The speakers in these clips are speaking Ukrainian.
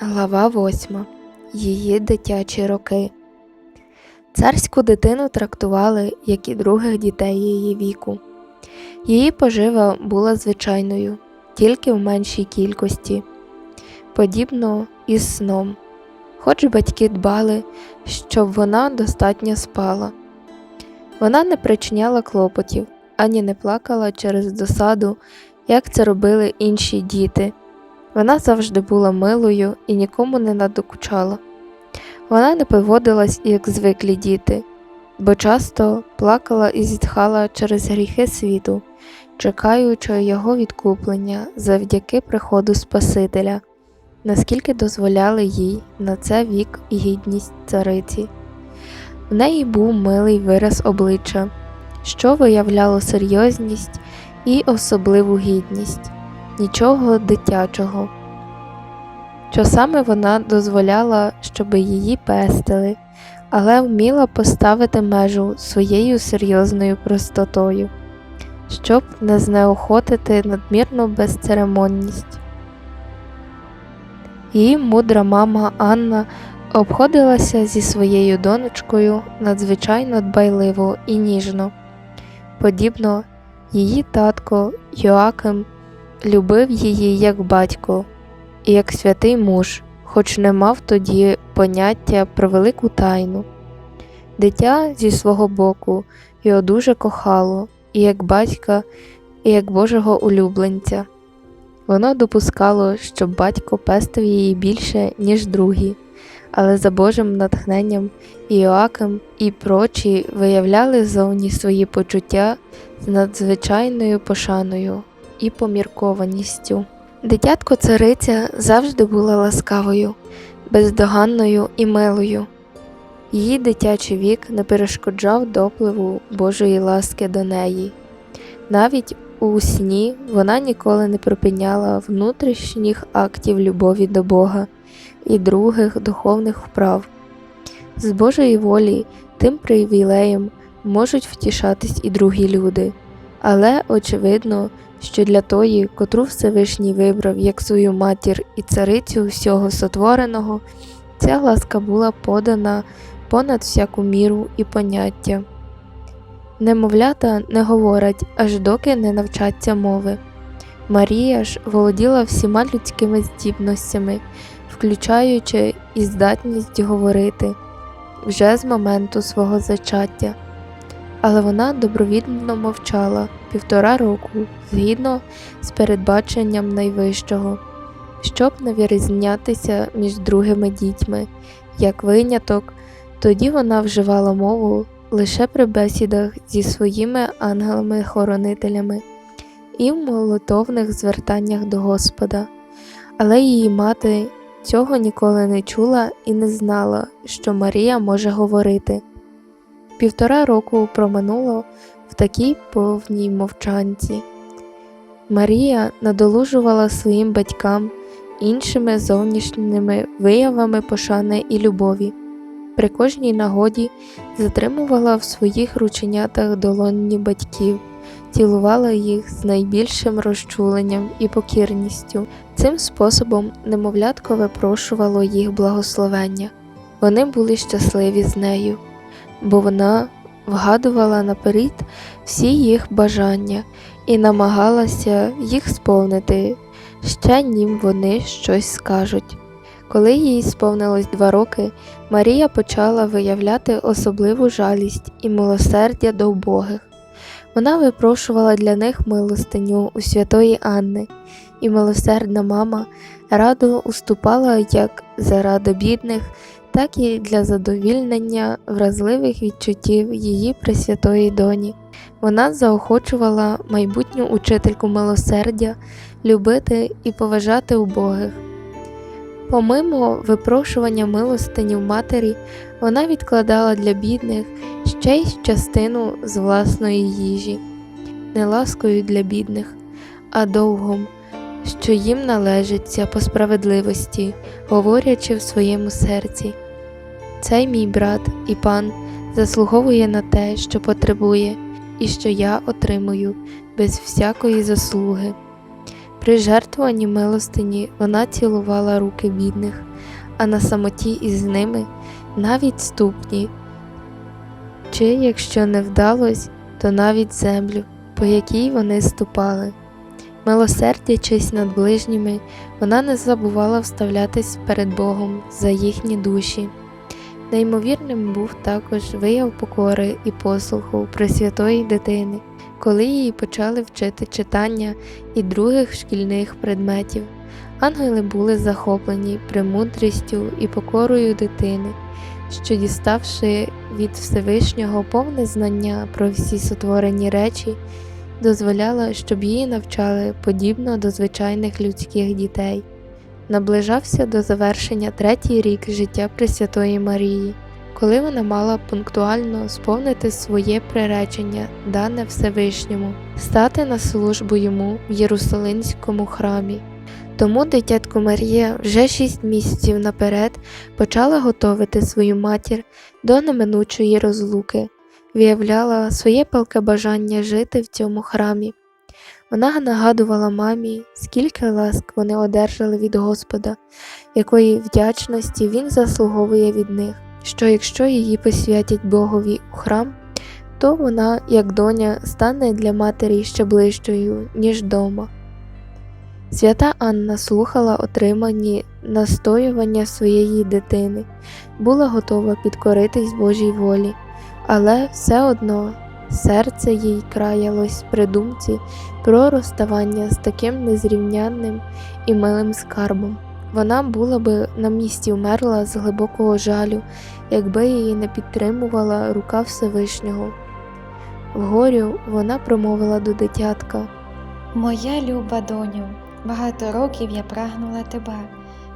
Глава 8. Її дитячі роки. Царську дитину трактували, як і других дітей її віку. Її пожива була звичайною, тільки в меншій кількості, подібно із сном. Хоч батьки дбали, щоб вона достатньо спала. Вона не причиняла клопотів, ані не плакала через досаду, як це робили інші діти. Вона завжди була милою і нікому не надокучала. Вона не поводилась, як звиклі діти, бо часто плакала і зітхала через гріхи світу, чекаючи його відкуплення завдяки приходу Спасителя, наскільки дозволяли їй на це вік і гідність цариці. В неї був милий вираз обличчя, що виявляло серйозність і особливу гідність нічого дитячого. Часами вона дозволяла, щоб її пестили, але вміла поставити межу своєю серйозною простотою, щоб не знеохотити надмірну безцеремонність. Її мудра мама Анна обходилася зі своєю донечкою надзвичайно дбайливо і ніжно. Подібно її татко Йоаким любив її як батько і як святий муж, хоч не мав тоді поняття про велику тайну. Дитя зі свого боку його дуже кохало і як батька, і як Божого улюбленця. Воно допускало, щоб батько пестив її більше, ніж другі, але за Божим натхненням Іоаким і прочі виявляли зовні свої почуття з надзвичайною пошаною і поміркованістю. Дитятко цариця завжди була ласкавою, бездоганною і милою. Її дитячий вік не перешкоджав допливу Божої ласки до неї. Навіть у сні вона ніколи не припиняла внутрішніх актів любові до Бога і других духовних вправ. З Божої волі тим привілеєм можуть втішатись і другі люди, але очевидно, що для тої, котру Всевишній вибрав як свою матір і царицю всього сотвореного, ця ласка була подана понад всяку міру і поняття. Немовлята не говорять, аж доки не навчаться мови. Марія ж володіла всіма людськими здібностями, включаючи і здатність говорити вже з моменту свого зачаття але вона добровільно мовчала півтора року згідно з передбаченням найвищого, щоб не вирізнятися між другими дітьми. Як виняток, тоді вона вживала мову лише при бесідах зі своїми ангелами-хоронителями і в молитовних звертаннях до Господа, але її мати цього ніколи не чула і не знала, що Марія може говорити. Півтора року проминуло в такій повній мовчанці. Марія надолужувала своїм батькам іншими зовнішніми виявами пошани і любові. При кожній нагоді затримувала в своїх рученятах долонні батьків, цілувала їх з найбільшим розчуленням і покірністю. Цим способом немовлятко випрошувало їх благословення. Вони були щасливі з нею бо вона вгадувала наперед всі їх бажання і намагалася їх сповнити, ще нім вони щось скажуть. Коли їй сповнилось два роки, Марія почала виявляти особливу жалість і милосердя до убогих. Вона випрошувала для них милостиню у святої Анни, і милосердна мама радо уступала як заради бідних, так і для задовільнення вразливих відчуттів її пресвятої доні. Вона заохочувала майбутню учительку милосердя любити і поважати убогих. Помимо випрошування милостині в матері, вона відкладала для бідних ще й частину з власної їжі, не ласкою для бідних, а довгом, що їм належиться по справедливості, говорячи в своєму серці. Цей мій брат і пан заслуговує на те, що потребує, і що я отримую без всякої заслуги. При жертвуванні милостині вона цілувала руки бідних, а на самоті із ними навіть ступні, чи, якщо не вдалось, то навіть землю, по якій вони ступали. Милосердячись над ближніми, вона не забувала вставлятись перед Богом за їхні душі. Неймовірним був також вияв покори і послуху Пресвятої дитини, коли її почали вчити читання і других шкільних предметів. Ангели були захоплені премудрістю і покорою дитини, що, діставши від Всевишнього повне знання про всі сотворені речі, дозволяла, щоб її навчали подібно до звичайних людських дітей. Наближався до завершення третій рік життя Пресвятої Марії, коли вона мала пунктуально сповнити своє приречення, дане Всевишньому, стати на службу йому в Єрусалимському храмі. Тому дитятко Марія вже шість місяців наперед почала готовити свою матір до неминучої розлуки, виявляла своє палке бажання жити в цьому храмі. Вона нагадувала мамі, скільки ласк вони одержали від Господа, якої вдячності він заслуговує від них, що якщо її посвятять Богові у храм, то вона, як доня, стане для матері ще ближчою, ніж дома. Свята Анна слухала отримані настоювання своєї дитини, була готова підкоритись Божій волі, але все одно серце їй краялось при думці про розставання з таким незрівнянним і милим скарбом. Вона була би на місці вмерла з глибокого жалю, якби її не підтримувала рука Всевишнього. Вгорю вона промовила до дитятка. Моя люба доню, багато років я прагнула тебе,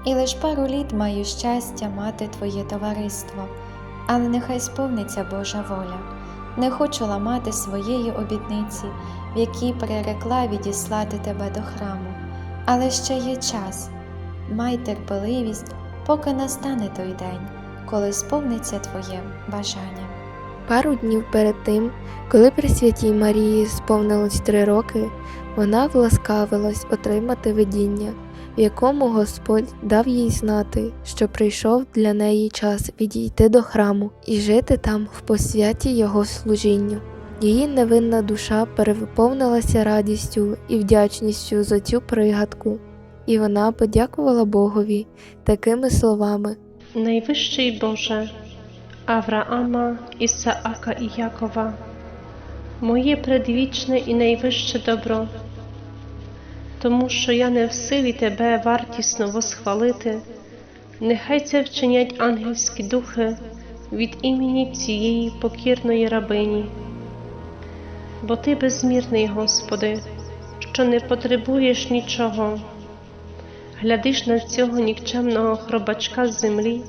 і лиш пару літ маю щастя мати твоє товариство, але нехай сповниться Божа воля. Не хочу ламати своєї обітниці, в якій прирекла відіслати тебе до храму. Але ще є час. Май терпеливість, поки настане той день, коли сповниться твоє бажання. Пару днів перед тим, коли Пресвятій Марії сповнилось три роки, вона власкавилась отримати видіння, якому Господь дав їй знати, що прийшов для неї час відійти до храму і жити там в посвяті Його служінню. Її невинна душа переповнилася радістю і вдячністю за цю пригадку, і вона подякувала Богові такими словами. Найвищий Боже, Авраама, Ісаака і Якова, моє предвічне і найвище добро, тому що я не в силі Тебе вартісно восхвалити, нехай це вчинять ангельські духи від імені цієї покірної рабині. Бо Ти безмірний, Господи, що не потребуєш нічого, глядиш на цього нікчемного хробачка з землі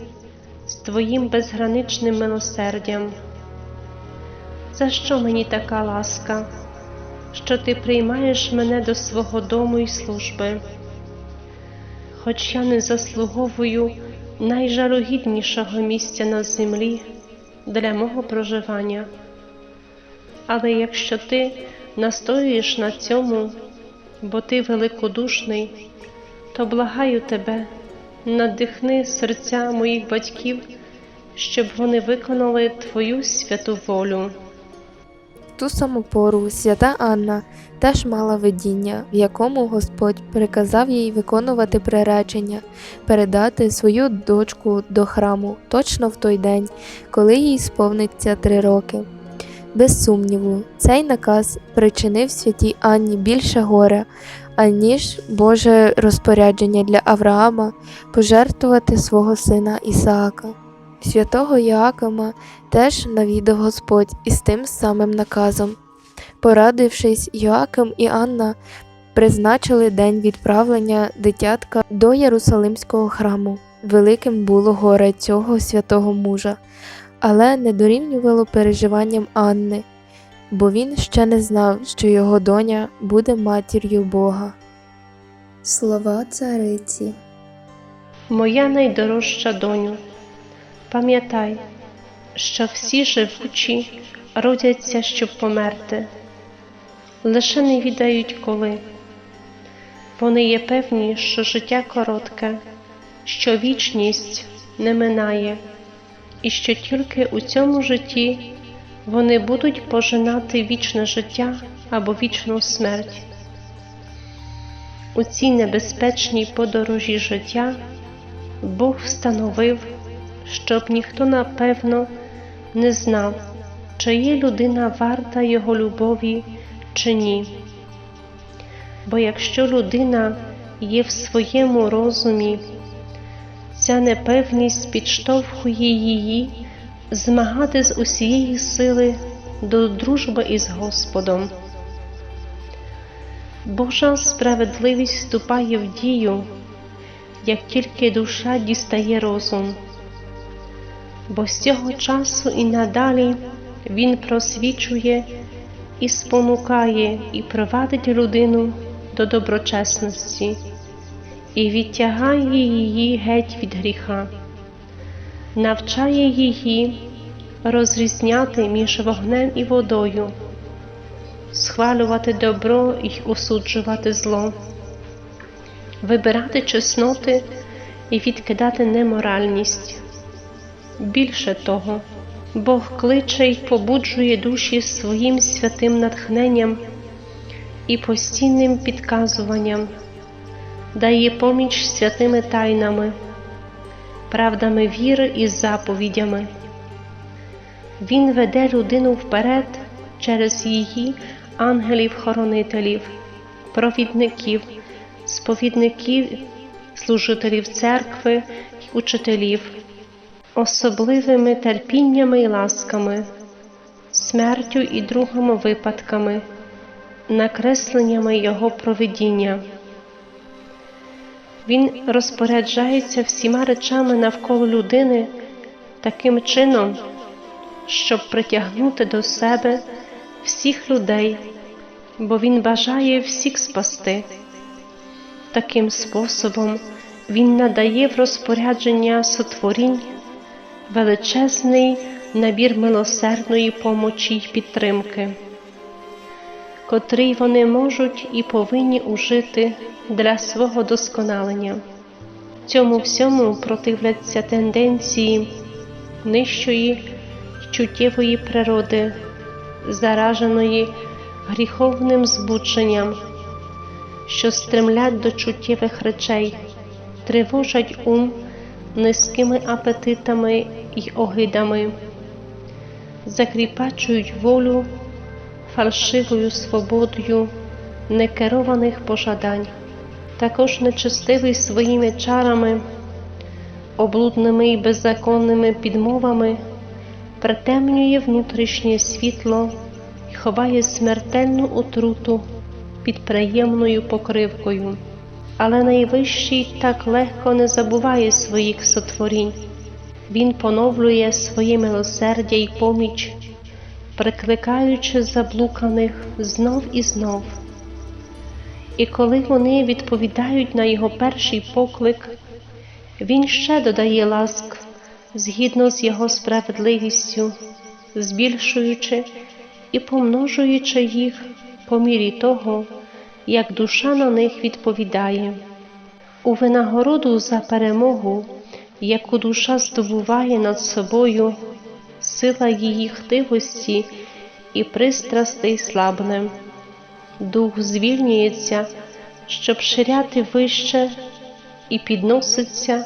з Твоїм безграничним милосердям. За що мені така ласка, що ти приймаєш мене до свого дому і служби, хоч я не заслуговую найжарогіднішого місця на землі для мого проживання. Але якщо ти настоюєш на цьому, бо ти великодушний, то благаю тебе, надихни серця моїх батьків, щоб вони виконали Твою святу волю. Ту саму пору свята Анна теж мала видіння, в якому Господь приказав їй виконувати приречення, передати свою дочку до храму точно в той день, коли їй сповниться три роки. Без сумніву, цей наказ причинив святій Анні більше горя, аніж Боже розпорядження для Авраама пожертвувати свого сина Ісаака. Святого Йоакима теж навідав Господь із тим самим наказом. Порадившись, Йоаким і Анна призначили день відправлення дитятка до Єрусалимського храму. Великим було горе цього святого мужа, але не дорівнювало переживанням Анни, бо він ще не знав, що його доня буде матір'ю Бога. Слова цариці Моя найдорожча доню, пам'ятай, що всі живучі родяться, щоб померти, лише не відають коли. Вони є певні, що життя коротке, що вічність не минає, і що тільки у цьому житті вони будуть пожинати вічне життя або вічну смерть. У цій небезпечній подорожі життя Бог встановив, щоб ніхто напевно не знав, чи є людина варта Його любові чи ні. Бо якщо людина є в своєму розумі, ця непевність підштовхує її змагати з усієї сили до дружби із Господом. Божа справедливість вступає в дію, як тільки душа дістає розум, бо з цього часу і надалі Він просвічує і спонукає і провадить людину до доброчесності і відтягає її геть від гріха, навчає її розрізняти між вогнем і водою, схвалювати добро і осуджувати зло, вибирати чесноти і відкидати неморальність. Більше того, Бог кличе й побуджує душі своїм святим натхненням і постійним підказуванням, дає поміч святими тайнами, правдами віри і заповідями. Він веде людину вперед через її ангелів-хоронителів, провідників, сповідників, служителів церкви й учителів, особливими терпіннями й ласками, смертю і другими випадками, накресленнями Його провидіння. Він розпоряджається всіма речами навколо людини таким чином, щоб притягнути до себе всіх людей, бо Він бажає всіх спасти. Таким способом Він надає в розпорядження сотворінь величезний набір милосердної помочі й підтримки, котрий вони можуть і повинні ужити для свого досконалення. Цьому всьому противляться тенденції нижчої чуттєвої природи, зараженої гріховним збудженням, що стремлять до чуттєвих речей, тривожать ум низькими апетитами й огидами, закріпачують волю фальшивою свободою некерованих пожадань, також нечестивий своїми чарами, облудними й беззаконними підмовами, притемнює внутрішнє світло і ховає смертельну отруту під приємною покривкою. Але найвищий так легко не забуває своїх сотворінь. Він поновлює своє милосердя й поміч, прикликаючи заблуканих знов і знов. І коли вони відповідають на його перший поклик, він ще додає ласк згідно з його справедливістю, збільшуючи і помножуючи їх по мірі того, як душа на них відповідає. У винагороду за перемогу, яку душа здобуває над собою, сила її хтивості і пристрастей слабне. Дух звільнюється, щоб ширяти вище і підноситься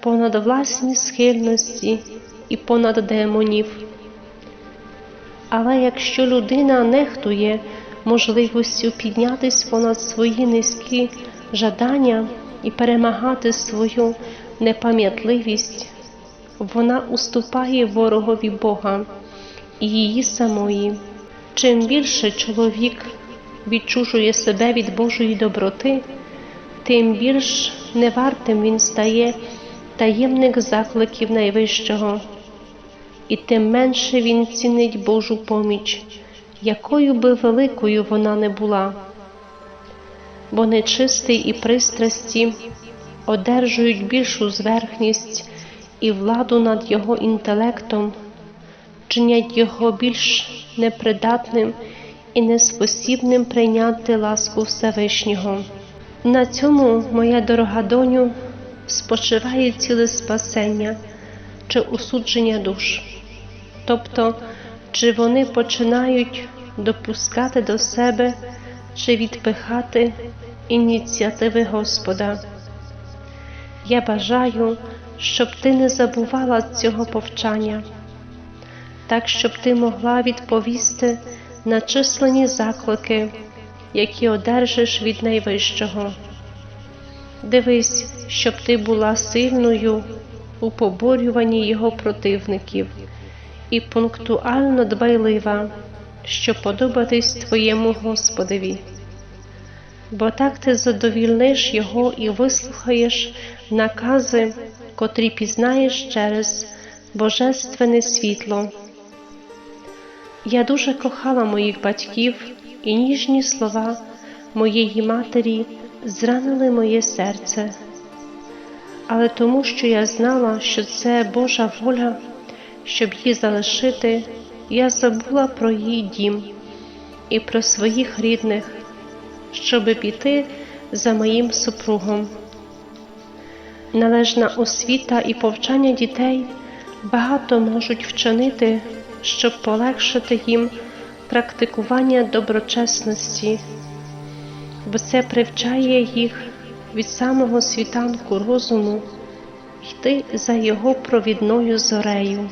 понад власні схильності і понад демонів. Але якщо людина нехтує можливістю піднятись понад свої низькі жадання і перемагати свою непам'ятливість, вона уступає ворогові Бога і її самої. Чим більше чоловік відчужує себе від Божої доброти, тим більш невартим він стає таємних закликів Найвищого, і тим менше він цінить Божу поміч, якою би великою вона не була, бо нечистий і пристрасті одержують більшу зверхність і владу над його інтелектом, чинять його більш непридатним і неспосібним прийняти ласку Всевишнього. На цьому, моя дорога доню, спочиває ціле спасення чи осудження душ. Тобто, чи вони починають допускати до себе чи відпихати ініціативи Господа. Я бажаю, щоб ти не забувала цього повчання, так щоб ти могла відповісти на численні заклики, які одержиш від найвищого. Дивись, щоб ти була сильною у поборюванні його противників і пунктуально дбайлива, щоб подобатись твоєму Господові. Бо так ти задовільниш його і вислухаєш накази, котрі пізнаєш через Божественне світло. Я дуже кохала моїх батьків, і ніжні слова моєї матері зранили моє серце. Але тому, що я знала, що це Божа воля, щоб її залишити, я забула про її дім і про своїх рідних, щоби піти за моїм супругом. Належна освіта і повчання дітей багато можуть вчинити, щоб полегшити їм практикування доброчесності, бо це привчає їх від самого світанку розуму йти за його провідною зорею.